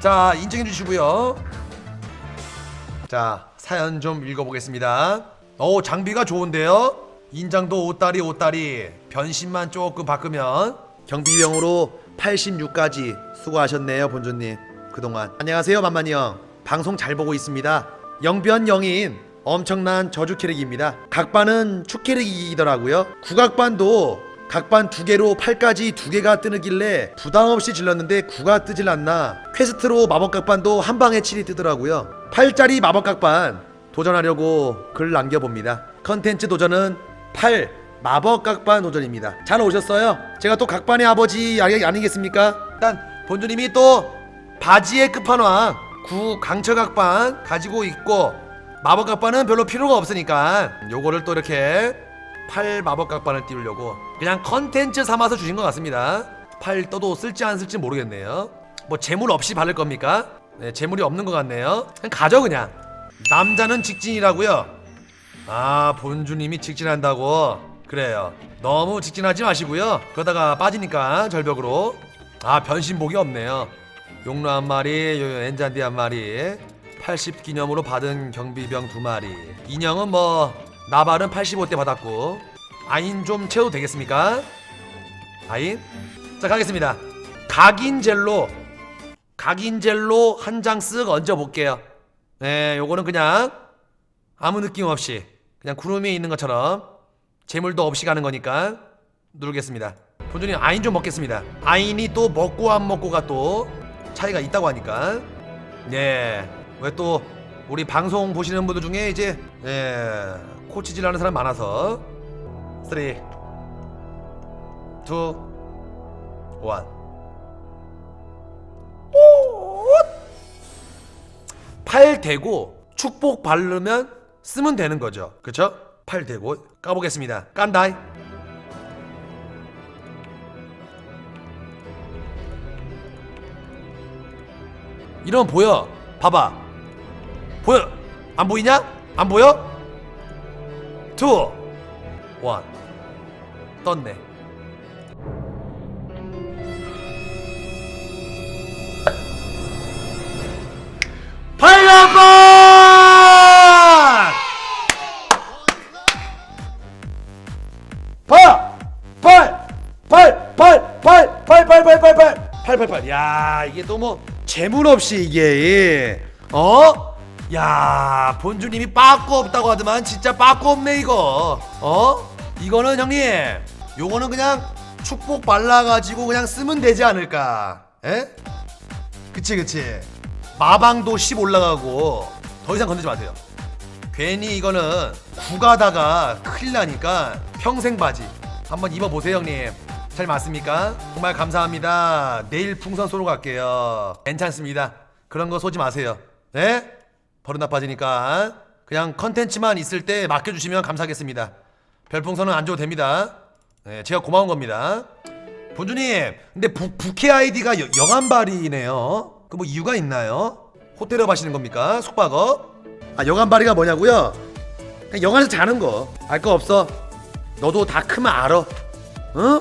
자 인정해 주시고요. 자 사연 좀 읽어보겠습니다. 오 장비가 좋은데요. 인장도 옷다리 옷다리. 변신만 조금 바꾸면 경비병으로 86까지 수고하셨네요 본주님. 그동안. 안녕하세요 만만이 형. 방송 잘 보고 있습니다. 영변 영인 엄청난 저주 캐릭입니다. 각반은 축 캐릭이더라고요. 국악반도 각반 두 개로 8까지 두 개가 뜨는길래 부담 없이 질렀는데 9가 뜨질 않나. 퀘스트로 마법 각반도 한 방에 7이 뜨더라고요. 8짜리 마법 각반 도전하려고 글 남겨봅니다. 컨텐츠 도전은 8 마법 각반 도전입니다. 잘 오셨어요? 제가 또 각반의 아버지 아니, 아니겠습니까? 일단 본주님이 또 바지의 끝판왕 9 강철 각반 가지고 있고 마법 각반은 별로 필요가 없으니까 요거를 또 이렇게 8 마법 각반을 띄우려고 그냥 컨텐츠 삼아서 주신 것 같습니다. 8 떠도 쓸지 안 쓸지 모르겠네요. 뭐 재물 없이 바를 겁니까? 네 재물이 없는 것 같네요. 그냥 가져 그냥. 남자는 직진이라고요. 아 본주님이 직진한다고. 그래요. 너무 직진하지 마시고요. 그러다가 빠지니까 절벽으로. 아 변신복이 없네요. 용로 한 마리 요 엔잔디 한 마리 80 기념으로 받은 경비병 두 마리. 인형은 뭐 나발은 85대 받았고 아인 좀 채워도 되겠습니까? 아인? 자 가겠습니다 각인 젤로 각인 젤로 한 장 쓱 얹어 볼게요 네 요거는 그냥 아무 느낌 없이 그냥 구름이 있는 것처럼 재물도 없이 가는 거니까 누르겠습니다. 본주님 아인 좀 먹겠습니다. 아인이 또 먹고 안 먹고가 또 차이가 있다고 하니까 네. 왜또 우리 방송 보시는 분들 중에 이제 예, 코치질 하는 사람 많아서 3 2 1팔 대고 축복 바르면 쓰면 되는 거죠. 그쵸? 팔 대고 까보겠습니다. 깐다이. 이러면 보여. 봐봐. 보여. 안 보이냐? 안 보여? 투. 원. 떴네. 팔라반! 파! 팔! 팔! 팔! 팔! 팔! 팔! 팔! 팔! 팔! 팔! 팔! 팔! 야 이게 또 뭐 재물 없이 이게 어? 야 본주님이 빠꾸 없다고 하더만 진짜 빠꾸 없네 이거. 어? 이거는 형님 요거는 그냥 축복 발라가지고 그냥 쓰면 되지 않을까. 에? 그치 그치. 마방도 10 올라가고 더 이상 건드지 마세요. 괜히 이거는 구가다가 큰일 나니까 평생 바지 한번 입어보세요 형님. 잘 맞습니까? 정말 감사합니다. 내일 풍선 쏘러 갈게요. 괜찮습니다. 그런 거 쏘지 마세요. 네? 버릇 나빠지니까 그냥 컨텐츠만 있을 때 맡겨주시면 감사하겠습니다 별풍선은 안 줘도 됩니다 네, 제가 고마운 겁니다 본주님 근데 부, 부캐 아이디가 여, 영암발이네요 그 뭐 이유가 있나요? 호텔업 하시는 겁니까? 숙박업? 아 영암발이가 뭐냐고요? 그냥 영화에서 자는 거 알 거 없어 너도 다 크면 알아 응?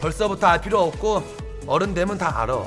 벌써부터 알 필요 없고 어른 되면 다 알아